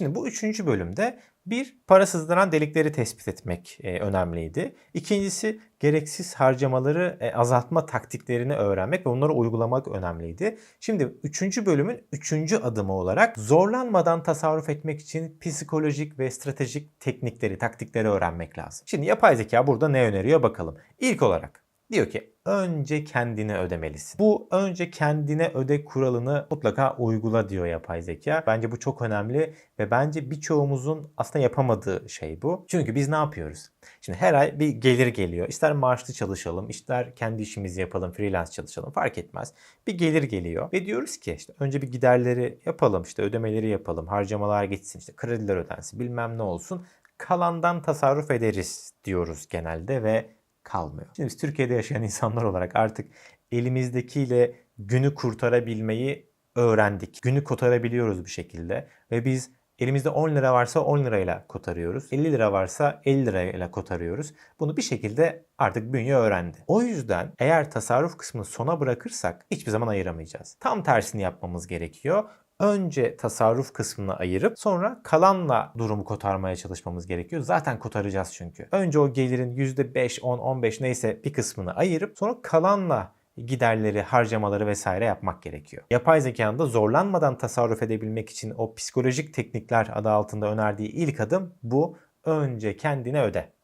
Şimdi bu üçüncü bölümde bir para delikleri tespit etmek e, önemliydi. İkincisi gereksiz harcamaları e, azaltma taktiklerini öğrenmek ve onları uygulamak önemliydi. Şimdi üçüncü bölümün üçüncü adımı olarak zorlanmadan tasarruf etmek için psikolojik ve stratejik teknikleri, taktikleri öğrenmek lazım. Şimdi yapay zeka burada ne öneriyor bakalım. İlk olarak Diyor ki önce kendine ödemelisin. Bu önce kendine öde kuralını mutlaka uygula diyor yapay zeka. Bence bu çok önemli ve bence birçoğumuzun aslında yapamadığı şey bu. Çünkü biz ne yapıyoruz? Şimdi her ay bir gelir geliyor. İster maaşlı çalışalım, ister kendi işimizi yapalım, freelance çalışalım fark etmez. Bir gelir geliyor ve diyoruz ki işte önce bir giderleri yapalım, işte ödemeleri yapalım, harcamalar gitsin, işte krediler ödensin, bilmem ne olsun. Kalandan tasarruf ederiz diyoruz genelde ve kalmıyor. Şimdi biz Türkiye'de yaşayan insanlar olarak artık elimizdekiyle günü kurtarabilmeyi öğrendik. Günü kotarabiliyoruz bir şekilde ve biz elimizde 10 lira varsa 10 lirayla kotarıyoruz. 50 lira varsa 50 lirayla kotarıyoruz. Bunu bir şekilde artık bünye öğrendi. O yüzden eğer tasarruf kısmını sona bırakırsak hiçbir zaman ayıramayacağız. Tam tersini yapmamız gerekiyor. Önce tasarruf kısmını ayırıp sonra kalanla durumu kotarmaya çalışmamız gerekiyor. Zaten kotaracağız çünkü. Önce o gelirin %5, 10, 15 neyse bir kısmını ayırıp sonra kalanla giderleri, harcamaları vesaire yapmak gerekiyor. Yapay zekanın da zorlanmadan tasarruf edebilmek için o psikolojik teknikler adı altında önerdiği ilk adım bu. Önce kendine öde.